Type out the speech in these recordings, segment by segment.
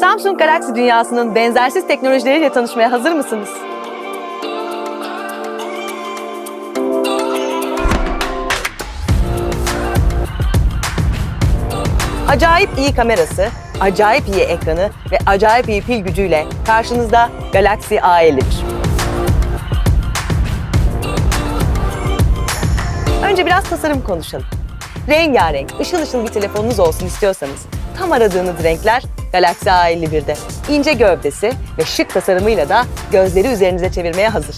Samsung Galaxy dünyasının benzersiz teknolojileriyle tanışmaya hazır mısınız? Acayip iyi kamerası, acayip iyi ekranı ve acayip iyi pil gücüyle karşınızda Galaxy A51. Önce biraz tasarım konuşalım. Rengarenk, ışıl ışıl bir telefonunuz olsun istiyorsanız tam aradığınız renkler Galaxy A51'de. İnce gövdesi ve şık tasarımıyla da gözleri üzerinize çevirmeye hazır.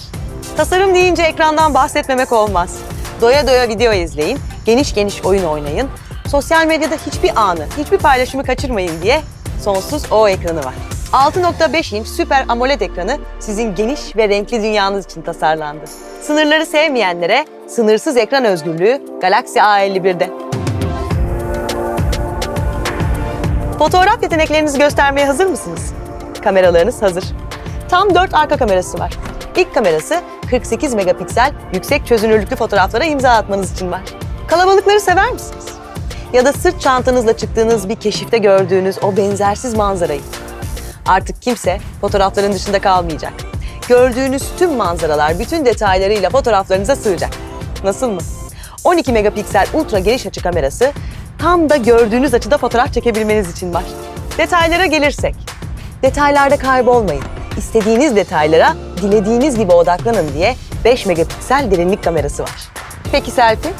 Tasarım deyince ekrandan bahsetmemek olmaz. Doya doya video izleyin, geniş geniş oyun oynayın, sosyal medyada hiçbir anı, hiçbir paylaşımı kaçırmayın diye sonsuz o ekranı var. 6.5 inç süper AMOLED ekranı sizin geniş ve renkli dünyanız için tasarlandı. Sınırları sevmeyenlere sınırsız ekran özgürlüğü Galaxy A51'de. Fotoğraf yeteneklerinizi göstermeye hazır mısınız? Kameralarınız hazır. Tam 4 arka kamerası var. İlk kamerası 48 megapiksel yüksek çözünürlüklü fotoğraflara imza atmanız için var. Kalabalıkları sever misiniz? Ya da sırt çantanızla çıktığınız bir keşifte gördüğünüz o benzersiz manzarayı. Artık kimse fotoğrafların dışında kalmayacak. Gördüğünüz tüm manzaralar bütün detaylarıyla fotoğraflarınıza sığacak. Nasıl mı? 12 megapiksel ultra geniş açı kamerası tam da gördüğünüz açıda fotoğraf çekebilmeniz için var. Detaylara gelirsek. Detaylarda kaybolmayın. İstediğiniz detaylara dilediğiniz gibi odaklanın diye 5 megapiksel derinlik kamerası var. Peki selfie?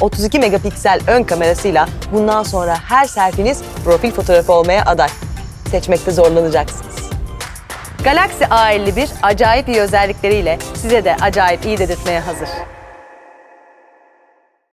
32 megapiksel ön kamerasıyla bundan sonra her selfiniz profil fotoğrafı olmaya aday. Seçmekte zorlanacaksınız. Galaxy A51 acayip iyi özellikleriyle size de acayip iyi dedirtmeye hazır.